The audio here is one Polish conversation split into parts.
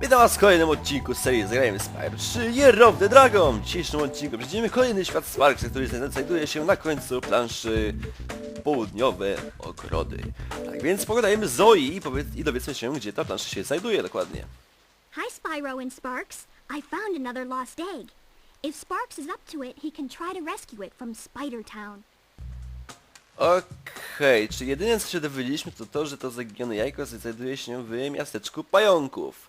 Witam was w kolejnym odcinku z serii Zagrajmy Spyro 3 Year of the Dragon! W dzisiejszym odcinku przejdziemy kolejny świat Sparksa, który znajduje się na końcu planszy Południowe Ogrody. Tak więc pogadajmy z Zoe i, i dowiedzmy się, gdzie ta plansza się znajduje dokładnie. Hi, Spyro and Sparks. I found another lost egg. If Sparks is up to it, he can try to rescue it from Spider Town. Okej, czy jedyne co się dowiedzieliśmy to to, że to zaginione jajko znajduje się w miasteczku pająków.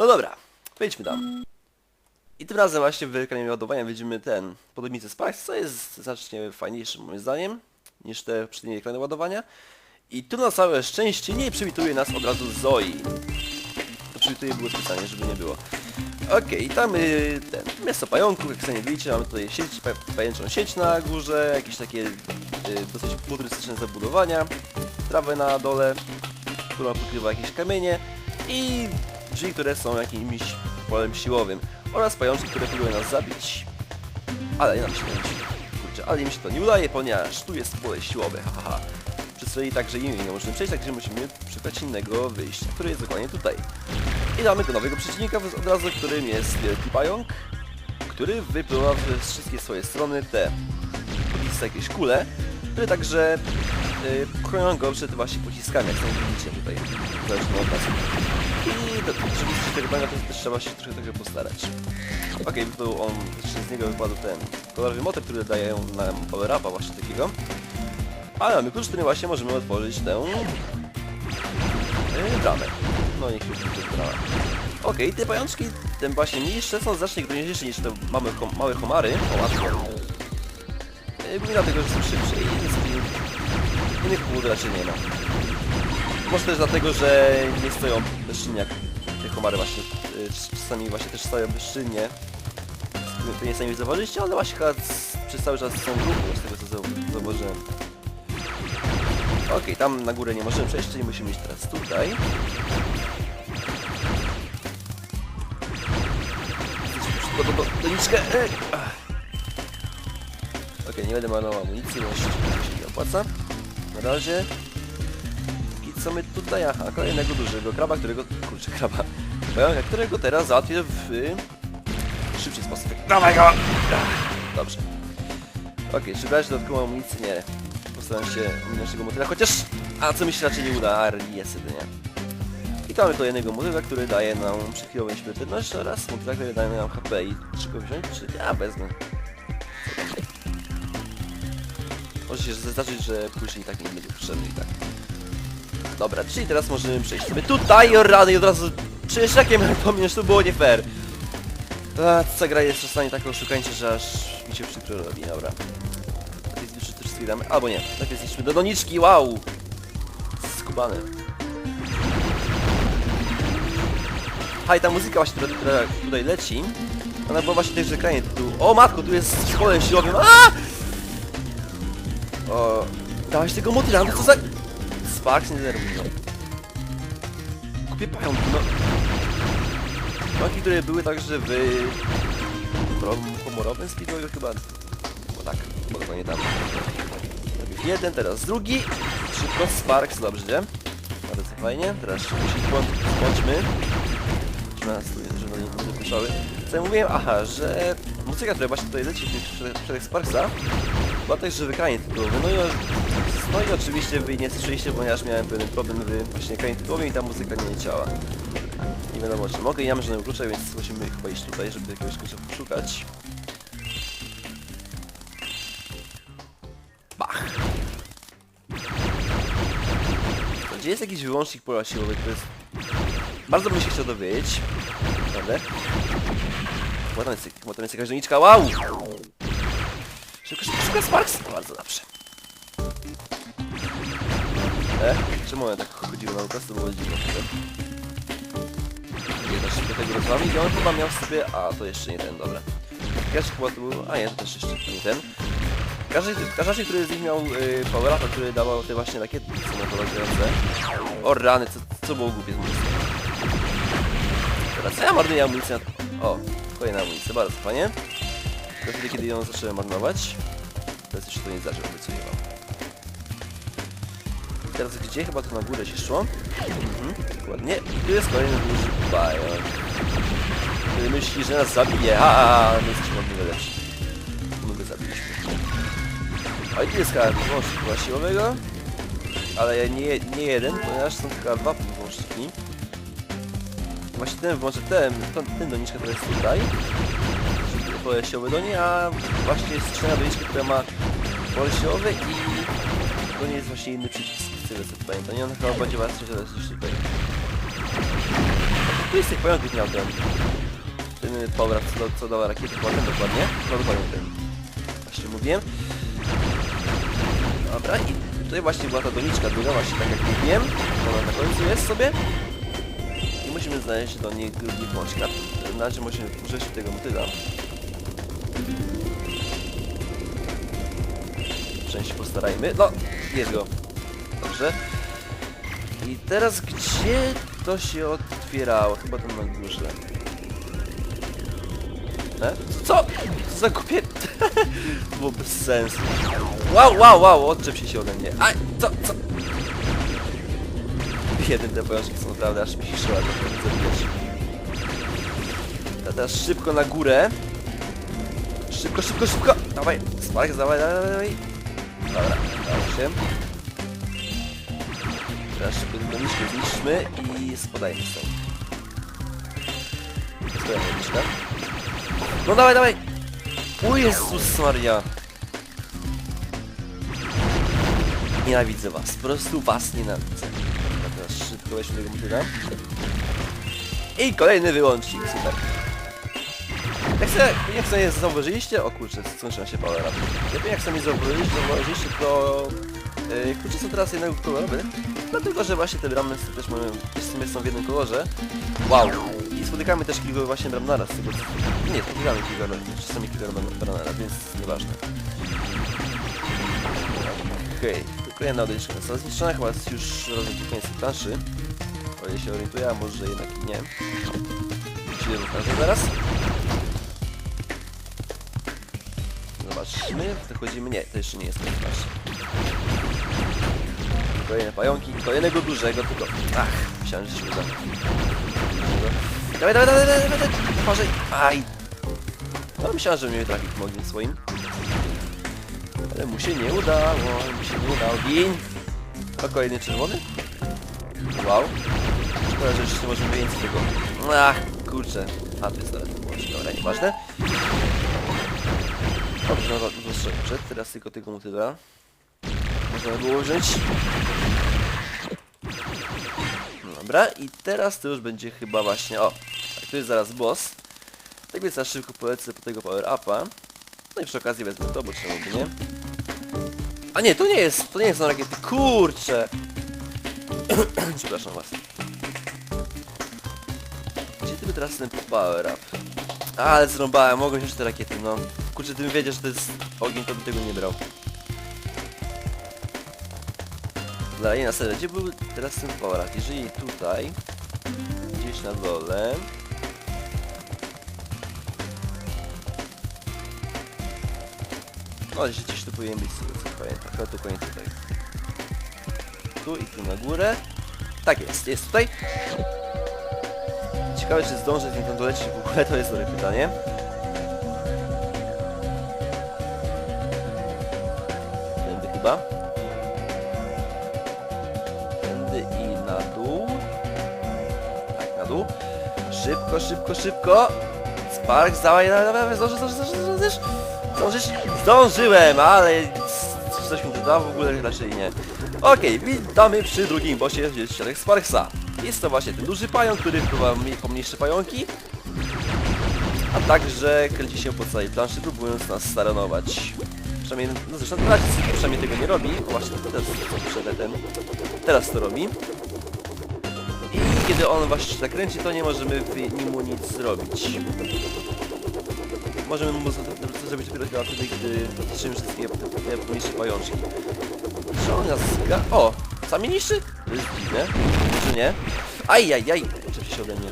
No dobra, wejdźmy tam. I tym razem właśnie w ekranie ładowania widzimy ten podobnicę Sparks, co jest znacznie fajniejsze moim zdaniem niż te poprzednie ekrany ładowania. I tu na całe szczęście nie przywituje nas od razu Zoe. To przywituje było specjalnie, żeby nie było. Okej, tam y, ten miasto pająków, jak sobie widzicie, mamy tutaj sieć, pa, pajęczą sieć na górze, jakieś takie y, dosyć futurystyczne zabudowania, trawę na dole, która pokrywa jakieś kamienie i drzwi, które są jakimś polem siłowym oraz pajączki, które próbują nas zabić. Ale nie nam się kurczę, ale im się to nie udaje, ponieważ tu jest pole siłowe, haha. Przedstawili tak, że im nie możemy przejść, także musimy szukać innego wyjścia, które jest dokładnie tutaj. I mamy tu nowego przeciwnika od razu, którym jest wielki pająk, który wypływa przez wszystkie swoje strony te pocisy jakieś kule, które także y, chronią go przed właśnie pociskami, jak sami widzicie tutaj, zależnie od nas. I do, żeby tego pająka, to też trzeba się trochę, trochę postarać. Okej, wypadł on, znaczy z niego wypadł ten kolorowy motor, który daje nam power upa właśnie takiego. Ale mamy klucz, którym właśnie możemy otworzyć tę Yy, bramę. No niech już będzie brama. Okej, te pajączki, te właśnie mniejsze są znacznie groźniejsze niż te małe, hom małe homary. O łatwo. Yy, dlatego, że są szybsze i niestety innych powodów raczej nie ma. Może też dlatego, że nie stoją bezczynnie jak te homary właśnie. Yy, czasami właśnie też stoją bezczynnie. To nie sami zauważyliście, ale właśnie przez cały czas są w ruchu, z tego co zau- zauważyłem. Okej, tam na górę nie możemy przejść, czyli musimy iść teraz tutaj. Do, do, do, doniczkę! Okej, nie będę marnował amunicji, bo się nie opłaca. Na razie. Co my tutaj? Aha, kolejnego dużego kraba, którego... Kurczę, kraba. Którego teraz załatwię w... szybszy sposób. Dawaj go! Dobrze. Okej, czy brać dodatkową amunicję? Nie. Postaram się ominąć tego motyla, chociaż... A co mi się raczej nie uda, a niestety nie. I to mamy kolejnego motyla, który daje nam przechwilową śmiertelność oraz motyla, który daje nam HP i czy go wziąć, czy ja wezmę. Może się zaznaczyć, że później i tak nie będzie potrzebny i tak. Dobra, czyli teraz możemy przejść sobie tutaj o rady i od razu... Mam pomniesz, to było nie fair. Ta, ta gra jest czasami tak oszukańcza, że aż mi się przykro robi, dobra. Najpierw zniszczyć te wszystkie damy, albo nie, najpierw zniszczymy do doniczki, wow! Skubany. Haj, ta muzyka właśnie, która, która tutaj leci, ona była właśnie też w ekranie tytułu. O matko, tu jest polem siłowym, aaa! O, dałeś tego motyla, no co za... Sparks nie mnie. Kupię pająki, no. Pająki, które były także w... Pomorowym speedwayu chyba. Bo tak, bo dokładnie tam. Najpierw jeden, teraz drugi. Szybko, Sparks, dobrze, gdzie? Bardzo fajnie. Teraz włączmy. Nas tu jest, że no nie będę słyszały. Co ja mówiłem? Aha, że muzyka, która właśnie tutaj leci przed- Sparksa, była także w ekranie tytułowym. No i, no i oczywiście wy nie słyszeliście, ponieważ miałem pewien problem w właśnie tytułowym i ta muzyka nie leciała. Nie wiadomo czy mogę, nie mam żadnego klucza, więc musimy chyba iść tutaj, żeby jakiegoś klucza poszukać. Bach! Gdzie jest jakiś wyłącznik pola siłowy, jest... Bardzo bym się chciał dowiedzieć. Naprawdę? Chyba tam jest, chyba tam jest jakaś doniczka, wow! Szybko, szybko, szybko, Sparks! No bardzo dobrze. E? Czemu one tak chodziły na ukaz? To było dziwne. Nie da szybko tego rozwami i on chyba miał sobie... A, to jeszcze nie ten, dobra. Każdy chyba tu. A nie, to też jeszcze nie ten. Każdy, każdy który z nich miał yy, power upa, który dawał te właśnie na polazujące. O rany, co, co było głupie z strony. Teraz co ja marnuję amunicję na... O, kolejna amunicja, bardzo fajnie. Do chwili, kiedy ją zacząłem marnować. Teraz jeszcze to nie zaczął, obiecuję wam. Teraz gdzie? Chyba tu na górę się szło. Mhm, dokładnie. I tu jest kolejny duży pająk. Który myśli, że nas zabije. Ha, my jesteśmy od niego lepsi. My go zabiliśmy. A i tu jest kawałek wążka siłowego. Ale nie, nie jeden, ponieważ są tylko dwa wążki. Właśnie ten wążek, ten, ten, doniczka, który jest tutaj. Pole siłowe do niej, a właśnie jest strzela doniczka, która ma pole siłowe i to nie jest właśnie inny przycisk, co pamiętam. Nie on chyba będzie strzelać niż tutaj. Tu jest tych pająków miał ten. Ten up, co, co dała rakiety, ten dokładnie. No dokładnie ten. Właśnie mówiłem. Dobra, i tutaj właśnie była ta doniczka druga, właśnie tak jak mówiłem. Ona na końcu jest sobie. I musimy znaleźć do niej drugi pączka. Na razie musimy użyć tego motyla. Część postarajmy. No, jest go. Dobrze. I teraz gdzie to się otwierało? Chyba tam na górze. E? Co? Co za kupie? to było bez sensu. Wow, wow, wow, odczep się się ode mnie. A, co, co? Jeden te pajączki są naprawdę aż że to. A teraz szybko na górę. Szybko, szybko, szybko! Dawaj, Spark, dawaj, dawaj, dawaj. Dobra, udało się. Teraz szybko niszkę zniszczmy i spadajmy stąd. Spadajmy niszkę. No dawaj, dawaj! O Jezus Maria! Nienawidzę was, po prostu was nienawidzę. A teraz szybko weźmy tego motyla. I kolejny wyłącznik, super. Jak sobie, jak sobie zauważyliście, o kurczę, skończyła się power up. Lepiej jak sobie zauważyliście, zauważyliście to klucze są teraz jednego kolorowe, dlatego że właśnie te bramy też też w sumie są w jednym kolorze. Wow! I spotykamy też kilku właśnie bram naraz, tego Nie, spotykamy kilka, czasami kilka bram naraz, więc nieważne. Okej, tylko jedna odliczka została zniszczona, chyba jest już rozdział koniec planszy. O ile się orientuję, a może jednak nie. Czyli zaraz. Zobaczmy, dochodzimy, nie, to jeszcze nie jest planszy. Kolejne pająki, kolejnego dużego, tylko... Ach, myślałem, że się uda. Dawaj, dawaj, dawaj, dawaj, dawaj, dawaj, aj! No myślałem, że mnie trafi tym swoim. Ale mu się nie udało, mu się nie udało. Gin! O, kolejny czerwony? Wow. Szkoda, że jeszcze możemy więcej tego. Ach, kurczę. A, tu jest dobra, nieważne. Dobrze, przed, teraz tylko tego motyla. Było wziąć. Dobra, i teraz to już będzie chyba właśnie, o, tak, tu jest zaraz boss. Tak więc ja szybko polecę po tego power upa. No i przy okazji wezmę to, bo czemu by nie. A nie, to nie jest, to nie są rakiety, kurcze! Przepraszam was. Gdzie ty teraz ten power up? A, ale zrąbałem, mogłem wziąć te rakiety, no. Kurczę, gdybym wiedział, że to jest ogień, to bym tego nie brał. Nie na serio, gdzie był teraz ten up? Jeżeli tutaj, gdzieś na dole... O, że gdzieś tu powinien być co pamiętam, chyba tu koniec tutaj. Tu i tu na górę. Tak jest, jest tutaj. Ciekawe, czy zdążę z nim tam dolecieć w ogóle, to jest dobre pytanie. Tędy chyba. Tędy i na dół. Tak, na dół. Szybko, szybko, szybko. Spark, dawaj, zdążysz, zdążysz, zdążysz, zdążysz. Zdążyłem, ale coś mi to da w ogóle raczej nie. Okej, witamy przy drugim z ścianek Sparksa. Jest to właśnie ten duży pająk, który wpływa pomniejsze pająki. A także kręci się po całej planszy, próbując nas staranować. Przynajmniej, no zresztą razie przynajmniej tego nie robi. O właśnie, teraz przede ten. Teraz to robi. I kiedy on właśnie się zakręci, to nie możemy nim mu nic zrobić. Możemy mu zrobić dopiero wtedy, gdy zniszczymy wszystkie te pomniejsze pajączki. Czy on nas zga... O! Sami niszczy? To jest dziwne. Czy nie? Ajajaj! Czepcie się ode mnie.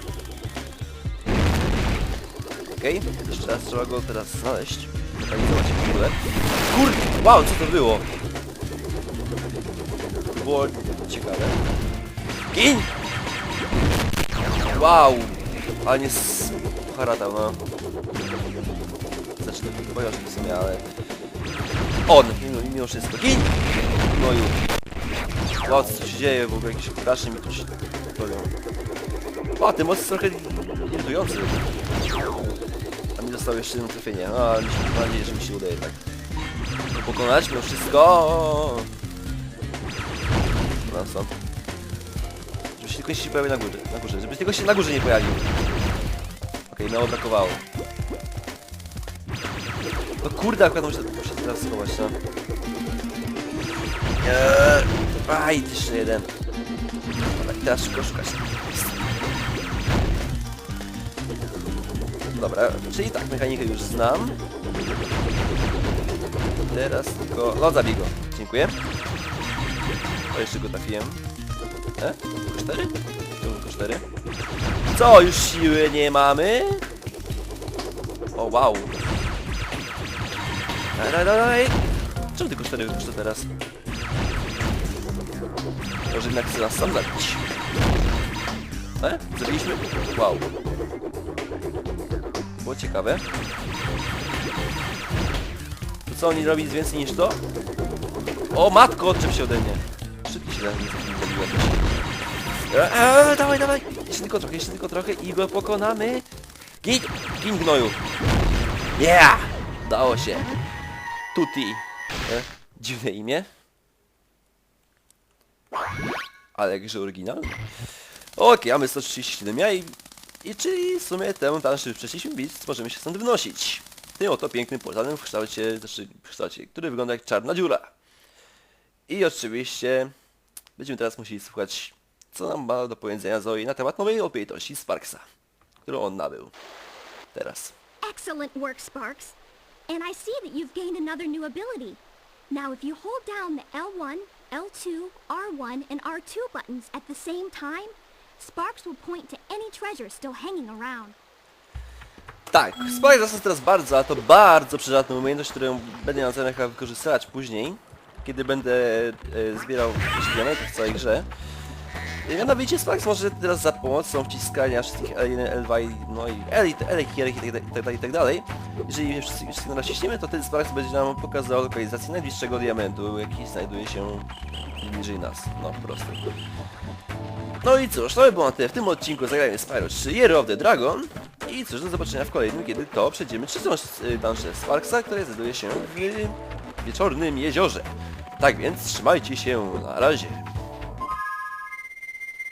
Okej, jeszcze raz trzeba go teraz znaleźć. Lokalizować w ogóle. Kur... Wow, co to było? To było Ciekawe. Gin! Wow! Ale nie s... haratał, no. Znaczy to bojożnik w sumie, ale... On! Mimo, mimo wszystko. Gin! No już. Wow, co się dzieje w ogóle? Jakieś ptaszki mi tu się robią. O, ten moc jest trochę irytujący. A mi zostało jeszcze jedno trafienie. No, ale mam nadzieję, że mi się udaje tak. Pokonać mimo wszystko. No stąd. Żeby się tylko się pojawił na górze, na górze. Żeby tylko się na górze nie pojawił. Okej, mało brakowało. No kurde, akurat muszę, muszę teraz schować, no. Nie. Aj, jeszcze jeden. Dobra, i teraz szybko szukać. Dobra, czyli tak, mechanikę już znam. Teraz tylko... No, zabij go. Dziękuję. O, jeszcze go trafiłem. E? Tylko cztery? Tylko cztery? Co, już siły nie mamy? O, wow. Daj, daj, daj. Czemu tylko cztery wypuszczę teraz? Może jednak chcę nas sam. E? Zabiliśmy? Wow. Było ciekawe. To co oni robić więcej niż to? O matko, odczep się ode mnie. Szybki się. Eee, dawaj, dawaj! Jeszcze tylko trochę, jeszcze tylko trochę i go pokonamy. Gin, gin gnoju. Yeah! Dało się. Tuti. E, dziwne imię. Ale jakże oryginalne. Okej, mamy 137 jaj. I czyli w sumie temu dalszy przeszliśmy bic możemy się stąd wynosić. Tym oto pięknym portalem w kształcie, znaczy w kształcie, który wygląda jak czarna dziura. I oczywiście będziemy teraz musieli słuchać, co nam ma do powiedzenia Zoe na temat nowej opiejtości Sparksa, którą on nabył. Teraz. Excellent work, Sparks. And I see that you've gained another new ability. Now, if you hold down the L1, L2, R1, and R2 buttons at the same time, Sparks will point to any treasure still hanging around. Tak, teraz bardzo, a to bardzo przydatną umiejętność, którą będę miał zamiar chyba wykorzystać później, kiedy będę e, zbierał jakieś diamentów w całej grze. Mianowicie Sparks może teraz za pomocą wciskania wszystkich L1, L2 i no i i L, i tak dalej. Jeżeli wszyscy, wszyscy naciśniemy, to ten Sparks będzie nam pokazał lokalizację najbliższego diamentu, jaki znajduje się bliżej nas. No, po prostu. No i cóż, to by było na tyle w tym odcinku zagrajmy Spyro 3 Year of the Dragon. I cóż, do zobaczenia w kolejnym, kiedy to przejdziemy trzecią y, dungeon Sparksa, które znajduje się w wieczornym jeziorze. Tak więc trzymajcie się, na razie.